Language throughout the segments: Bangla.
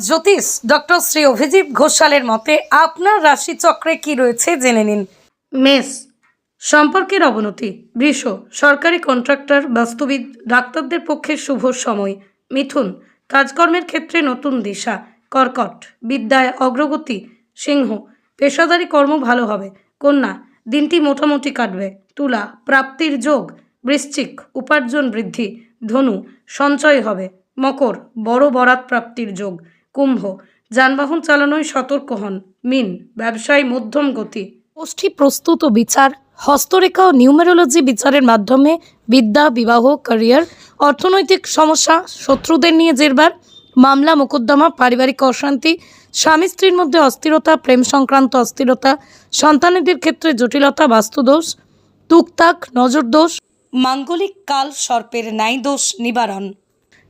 জ্যোতিষ ডক্টর শ্রী অভিজিৎ ঘোষালের মতে আপনার রাশিচক্রে কি রয়েছে জেনে নিন। মেষ, সম্পর্কের অবনতি, বৃষ, সরকারি কন্ট্রাক্টর, বাস্তুবিদ, ডাক্তারদের পক্ষে শুভ সময়, মিথুন, কাজকর্মের ক্ষেত্রে নতুন দিশা, কর্কট, বিদ্যায় অগ্রগতি, সিংহ, পেশাদারি কর্ম ভালো হবে, কন্যা, দিনটি মোটামুটি কাটবে, তুলা, প্রাপ্তির যোগ, বৃশ্চিক, উপার্জন বৃদ্ধি, ধনু, সঞ্চয় হবে, মকর, বড় বরাত প্রাপ্তির যোগ কুম্ভ। যানবাহন চালানোয় সতর্ক হন। মিন, ব্যবসায় মধ্যম গতি। গোষ্ঠী প্রস্তুত বিচার। হস্তরেখা ও নিউমেরোলজি বিচারের মাধ্যমে বিদ্যা, বিবাহ, ক্যারিয়ার, অর্থনৈতিক সমস্যা, শত্রুদের নিয়ে জেরবার, মামলা, মোকদ্দমা, পারিবারিক অশান্তি, স্বামী স্ত্রীর মধ্যে অস্থিরতা, প্রেম সংক্রান্ত অস্থিরতা, সন্তানেদের ক্ষেত্রে জটিলতা, বাস্তুদোষ তুকতাক নজরদোষ, মাঙ্গলিক কাল, সর্পের ন্যায় দোষ নিবারণ।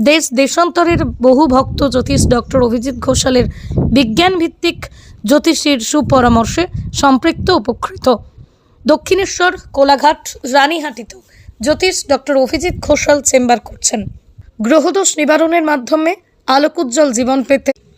দেশ দেশান্তরের বহু ভক্ত জ্যোতিষ ডক্টর অভিজিৎ ঘোষালের বিজ্ঞানভিত্তিক জ্যোতিষীর সুপরামর্শে সম্পৃক্ত উপকৃত। দক্ষিণেশ্বর, কোলাঘাট, রানীহাটিতেও জ্যোতিষ ডক্টর অভিজিৎ ঘোষাল চেম্বার করছেন। গ্রহদোষ নিবারণের মাধ্যমে আলোকোজ্জ্বল জীবন পেতে